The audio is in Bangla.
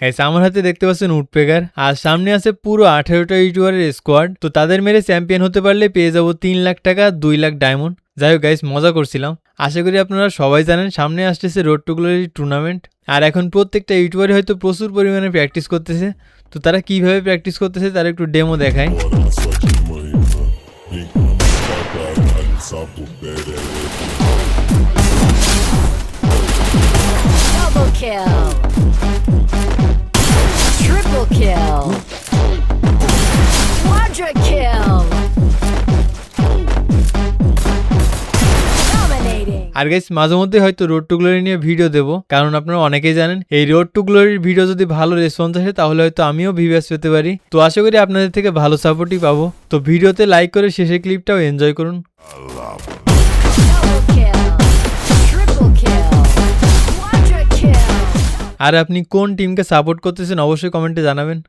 গাইস আমার হাতে দেখতে পাচ্ছেন উডপেকার আর সামনে আছে পুরো আঠেরোটা ইউটিউবারের স্কোয়াড তো তাদের মেরে চ্যাম্পিয়ন হতে পারলে পেয়ে যাব তিন লাখ টাকা, দুই লাখ ডায়মন্ড যাই হোক গাইস মজা করছিলাম। আশা করি আপনারা সবাই জানেন, সামনে আসতেছে রোড টু গ্লোরি টুর্নামেন্ট আর এখন প্রত্যেকটা ইউটিউবারই হয়তো প্রচুর পরিমাণে প্র্যাকটিস করতেছে। তো তারা কীভাবে প্র্যাকটিস করতেছে, তার একটু ডেমো দেখায় Double kill. Kill. Quadra kill. আর গাইস মাঝে মধ্যে হয়তো রোড টু গ্লোরি নিয়ে ভিডিও দেবো। কারণ আপনারা অনেকেই জানেন এই রোড টু গ্লোরির ভিডিও যদি ভালো রেসপন্স আসে তাহলে হয়তো আমিও ভিভিয়াস পেতে পারি। তো আশা করি আপনাদের থেকে ভালো সাপোর্টই পাবো। তো ভিডিওতে লাইক করে শেষের ক্লিপটাও এনজয় করুন। আর আপনি কোন টিমকে সাপোর্ট করতেছেন অবশ্যই কমেন্টে জানাবেন।